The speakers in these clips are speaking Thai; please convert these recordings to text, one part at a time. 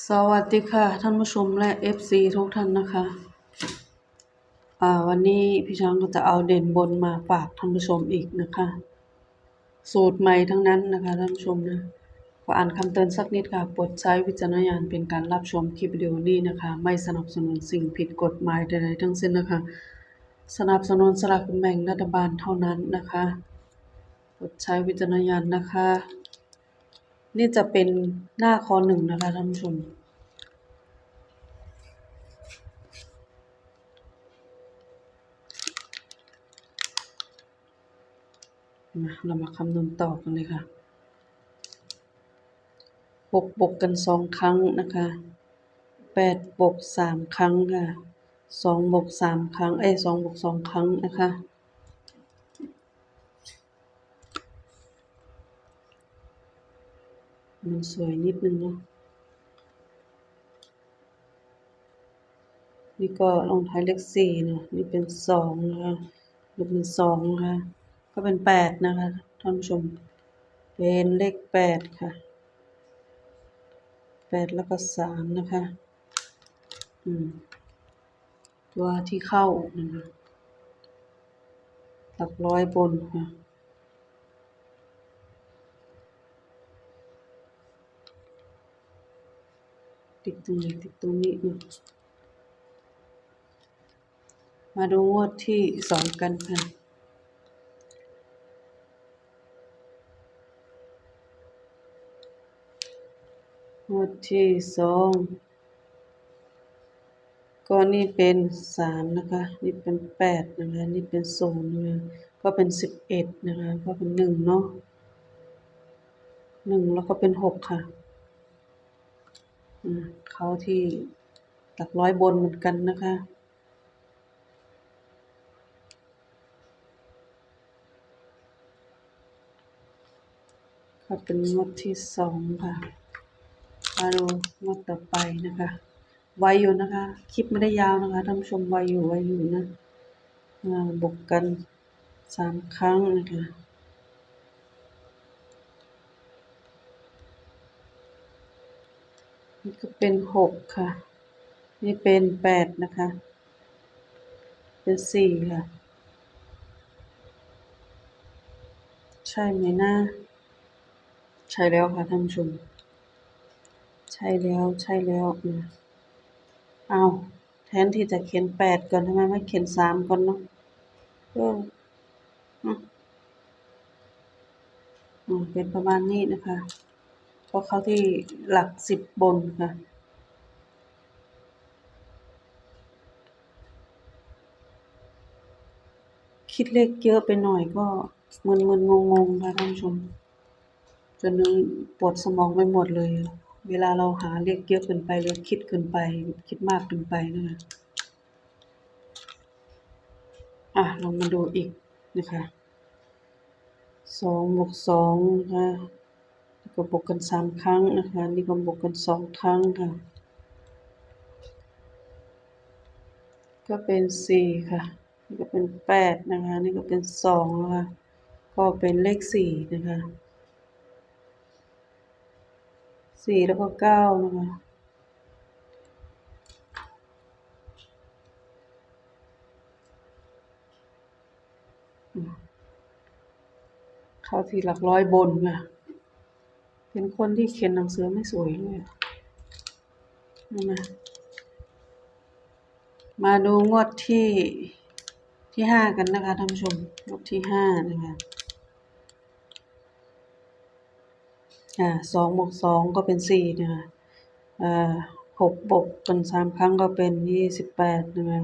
สวัสดีค่ะ ท่านผู้ชมและ FC ทุกท่านนะคะ อ่า วันนี้พี่ช้างก็จะเอาเด่นบนมาฝากท่านผู้ชมอีกนะคะ สูตรใหม่ทั้งนั้นนะคะท่านผู้ชมนะขออ่านคำเตือนสักนิดค่ะโปรดใช้วิจารณญาณเป็นการรับชมคลิปวิดีโอนี้นะคะ ไม่สนับสนุนสิ่งผิดกฎหมายใดๆทั้งสิ้นนะคะ สนับสนุนสลากกินแบ่งรัฐบาลเท่านั้นนะคะโปรดใช้วิจารณญาณนะคะ นี่จะเป็นหน้าคอหนึ่งนะคะท่านผู้ชม มาเรามาคำนวณต่อกันเลยค่ะหกบวกกันสองครั้งนะคะแปดบวกสามครั้งค่ะสองบวกสามครั้ง เอ้สองบวกสองครั้งนะคะ มันสวยนิดนึงเนาะนี่ก็ลงท้ายเลขสี่เนาะนี่เป็นสองนะคะนี่เป็นสองนะคะก็เป็นแปดนะคะท่านผู้ชม เป็นเลขแปดค่ะแปดแล้วก็สามนะคะ อืม ตัวที่เข้านะคะหลักร้อยบนค่ะ ติดตรงนี้ติดตรงนี้นะมาดูงวดที่สองกันค่ะงวดที่สองก็นี่เป็นสามนะคะ นี่เป็นแปดนะคะ นี่เป็นศูนย์นะคะก็เป็นสิบเอ็ดนะคะ ก็เป็นหนึ่งเนาะหนึ่งแล้วก็เป็นหกค่ะ เขาที่หลักร้อยบนเหมือนกันนะคะ ก็เป็นงวดที่สองค่ะ มาดูงวดต่อไปนะคะ ไวอยู่นะคะ คลิปไม่ได้ยาวนะคะท่านผู้ชมไวอยู่ไวอยู่นะบวกกันสามครั้งนะคะ นี่ก็เป็นหกค่ะ นี่เป็นแปดนะคะ เป็นสี่ค่ะ ใช่ไหมนะใช่แล้วค่ะท่านผู้ชม ใช่แล้วใช่แล้วนะเอาแทนที่จะเขียนแปดก่อนทำไมไม่เขียนสามก่อนเนาะเอออือเป็นประมาณนี้นะคะ เพราะเขาที่หลักสิบบนค่ะ คิดเลขเยอะไปหน่อยก็มึนมึนงงงๆค่ะท่านผู้ชม จนนึงปวดสมองไปหมดเลย เวลาเราหาเลขเยอะเกินไปหรือคิดเกินไป คิดมากเกินไปนะคะอะเรามาดูอีกนะคะสองบวกสองนะคะ ก็บวกกันสามครั้งนะคะ นี่ก็บวกกันสองครั้งค่ะ ก็เป็นสี่ค่ะ นี่ก็เป็นแปดนะคะ นี่ก็เป็นสองนะคะก็เป็นเลขสี่นะคะสี่แล้วก็เก้านะคะเข้าที่หลักร้อยบนค่ะ เป็นคนที่เขียนหนังสือไม่สวยเลยนะมาดูงวดที่ที่ห้ากันนะคะท่านผู้ชมงวดที่ห้านะคะอ่าสองบวกสองก็เป็นสี่นะคะอ่าหกบวกกันสามครั้งก็เป็นยี่สิบแปดนะคะ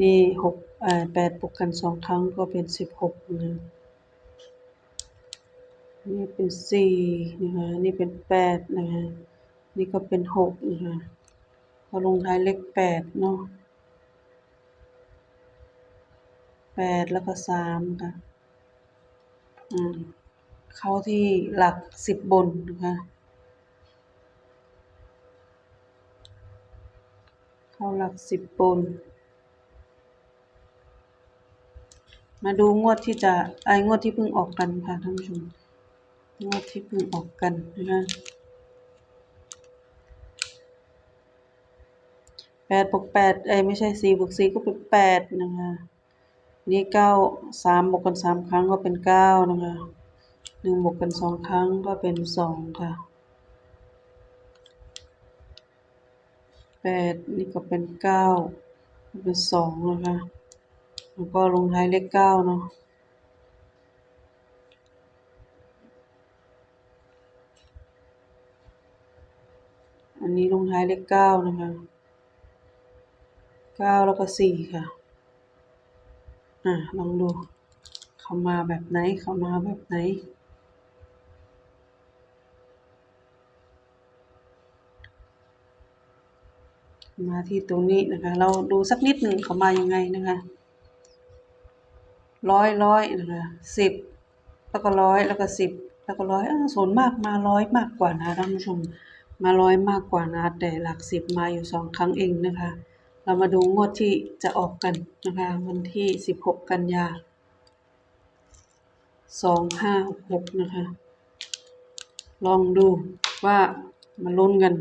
นี่หกอ่าแปดบวกกันสองครั้งก็เป็นสิบหกนะ นี่เป็นสี่นะคะนี่เป็นแปดนะคะนี่ก็เป็นหกนะคะพอลงท้ายเลขแปดเนาะแปดแล้วก็สามค่ะอืมเข้าที่หลักสิบบนนะคะเข้าหลักสิบบนมาดูงวดที่จะไองวดที่เพิ่งออกกันค่ะท่านผู้ชม งวดที่เพิ่งออกกันนะคะแปดบวกแปดเอ้ยไม่ใช่สี่บวกสี่ก็เป็นแปดนะคะนี่เก้าสามบวกกันสามครั้งก็เป็นเก้านะคะหนึ่งบวกกันสองครั้งก็เป็นสองค่ะแปดนี่ก็เป็นเก้าก็เป็นสองนะคะแล้วก็ลงท้ายเลขเก้าเนาะอั นี้ลงท้ายเลขเก้านะคะเก้าแล้วก็สี่ค่ะ อะลองดู เขามาแบบไหน เขามาแบบไหน มาที่ตรงนี้นะคะ เราดูสักนิดหนึ่งเขามายังไงนะคะร้อยร้อยนะคะสิบแล้วก็ร้อยแล้วก็สิบแล้วก็ร้อยอ่าส่วนมากมาร้อยมากกว่านะท่านผู้ชม มาร้อยมากกว่านะแต่หลักสิบมาอยู่สองครั้งเองนะคะ เรามาดูงวดที่จะออกกันนะคะ วันที่สิบหกกันยาสองห้าหกนะคะ ลองดูว่ามาลุ้นกัน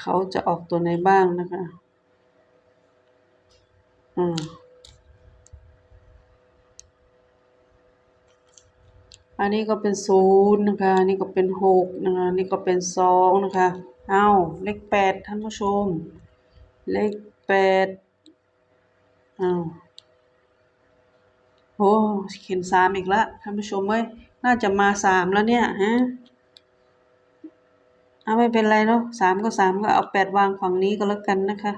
เขาจะออกตัวไหนบ้างนะคะอ่า อันนี้ก็เป็นศูนย์นะคะ อันนี้ก็เป็นหกนะคะนนี่ก็เป็นสองนะคะ เอาเลขแปดท่านผู้ชม เลขแปดอ้าวโอ้เขียนสามอีกแล้วท่านผู้ชมเอ้ยน่าจะมาสามแล้วเนี่ยฮะเอาไม่เป็นไรเนาะสามก็สามก็เอาแปดวางฝั่งนี้ก็แล้วกันนะคะ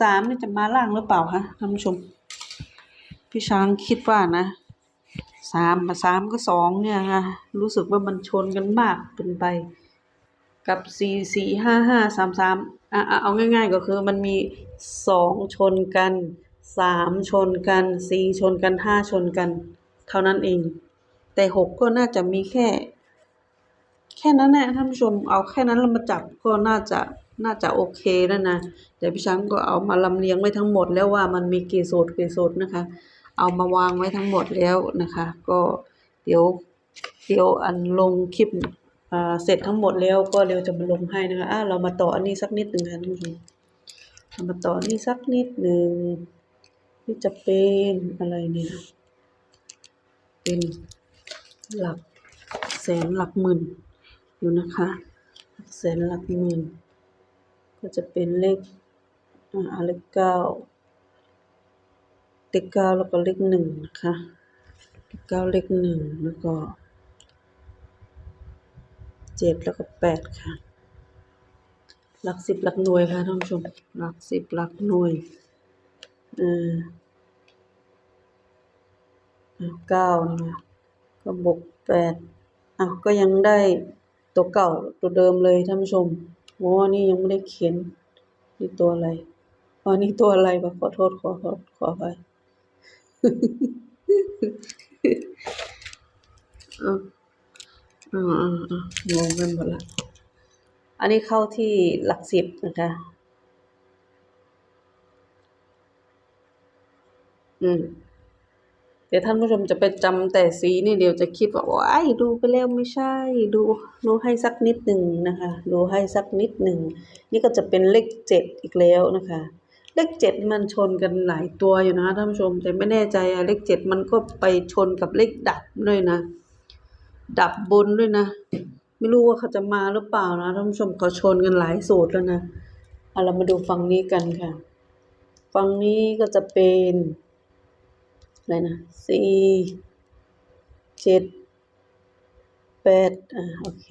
สามนี่จะมาล่างหรือเปล่าคะท่านผู้ชม พี่ช้างคิดว่านะสามมาสามก็สองเนี่ยค่ะรู้สึกว่ามันชนกันมากเป็นไป กับสี่สี่ห้าห้าสามสามอะเอาง่าย ๆ ก็คือมันมีสองชนกันสามชนกันสี่ชนกันห้าชนกัน เท่านั้นเอง แต่หกก็น่าจะมีแค่ แค่นั้นแหละท่านผู้ชมเอาแค่นั้นเรามาจับก็น่าจะน่าจะโอเคแล้วนะแต่พี่ช้างก็เอามาลำเลียงไว้ทั้งหมดแล้วว่ามันมีกี่สูตรกี่สูตรนะคะ เอามาวางไว้ทั้งหมดแล้วนะคะ ก็เดี๋ยวเดี๋ยวอันลงคลิปเสร็จทั้งหมดแล้วก็เร็วจะมาลงให้นะคะอะเรามาต่ออันนี้สักนิดหนึ่งค่ะท่านผู้ชมเรามาต่ออันนี้สักนิดหนึ่งที่จะเป็นอะไรเนี่ยเป็นหลักแสนหลักหมื่นอยู่นะคะหลักแสนหลักหมื่น ก็จะเป็นเลขอ่าเลขเก้า เลขเก้าแล้วก็เลขหนึ่งนะคะเลขเก้าเลขหนึ่งแล้วก็เจ็ดแล้วก็แปดค่ะ หลักสิบหลักหน่วยค่ะท่านผู้ชม หลักสิบหลักหน่วยเออเก้านะคะก็บวกแปดอะก็ยังได้ตัวเก่าตัวเดิมเลยท่านผู้ชมโอ้นี่ยังไม่ได้เขียนนี่ตัวอะไรอ๋อนี่ตัวอะไรวะขอโทษขอโทษขอไป งงกันหมดละ อันนี้เข้าที่หลักสิบนะคะ อืมเดี๋ยวท่านผู้ชมจะไปจำแต่สีนี่เดี๋ยวจะคิดว่าว้ายดูไปแล้วไม่ใช่ ดูดูให้สักนิดหนึ่งนะคะ ดูให้สักนิดหนึ่ง นี่ก็จะเป็นเลขเจ็ดอีกแล้วนะคะ เลขเจ็ดมันชนกันหลายตัวอยู่นะท่านผู้ชมแต่ไม่แน่ใจอะเลขเจ็ดมันก็ไปชนกับเลขดับด้วยนะ ดับบนด้วยนะ ไม่รู้ว่าเขาจะมาหรือเปล่านะท่านผู้ชมเขาชนกันหลายสูตรแล้วนะเอาเรามาดูฝั่งนี้กันค่ะ ฝั่งนี้ก็จะเป็นอะไรนะสี่เจ็ดแปดอ่าโอเค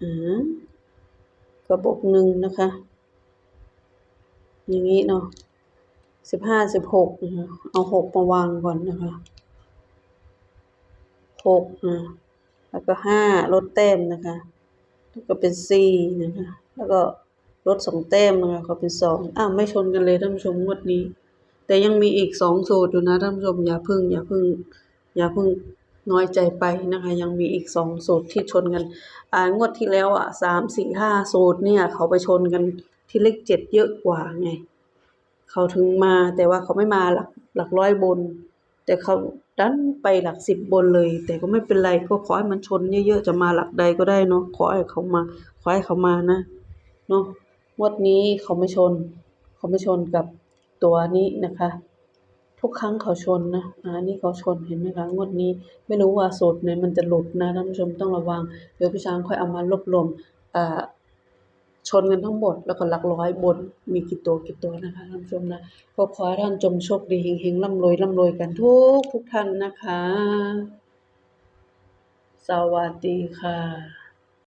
อ่าก็บวกหนึ่งนะคะ อย่างนี้เนาะสิบห้าสิบหกนะคะเอาหกมาวางก่อนนะคะหกอ่าแล้วก็ห้าลดแต้มนะคะ แล้วก็เป็นสี่นะคะ แล้วก็ลดสองแต้มนะคะก็เป็นสองอ้าวไม่ชนกันเลยท่านผู้ชมงวดนี้ แต่ยังมีอีกสองสูตรอยู่นะท่านผู้ชมอย่าพึ่งอย่าพึ่งอย่าพึ่งน้อยใจไปนะคะ ยังมีอีกสองสูตรที่ชนกัน อ่างวดที่แล้วอะสามสี่ห้าสูตรเนี่ย เขาไปชนกัน ที่เลขเจ็ดเยอะกว่าไงเขาถึงมาแต่ว่าเขาไม่มาหลักหลักร้อยบน แต่เขาดันไปหลักสิบบนเลย แต่ก็ไม่เป็นไรก็ขอให้มันชนเยอะๆจะมาหลักใดก็ได้เนาะขอให้เขามาขอให้เขามานะเนาะงวดนี้เขาไม่ชน เขาไม่ชนกับตัวนี้นะคะ ทุกครั้งเขาชนนะอ่านี่เขาชนเห็นไหมคะงวดนี้ไม่รู้ว่าสูตรไหนมันจะหลุดนะท่านผู้ชมต้องระวังเดี๋ยวพี่ช้างค่อยเอามารวบรวมอ่า ชนกันทั้งหมดแล้วก็หลักร้อยบนมีกี่ตัวกี่ตัวนะคะท่านผู้ชมนะก็ขอให้ท่านจงโชคดีเฮงๆร่ำรวยร่ำรวยกันทุกทุกท่านนะคะ สวัสดีค่ะ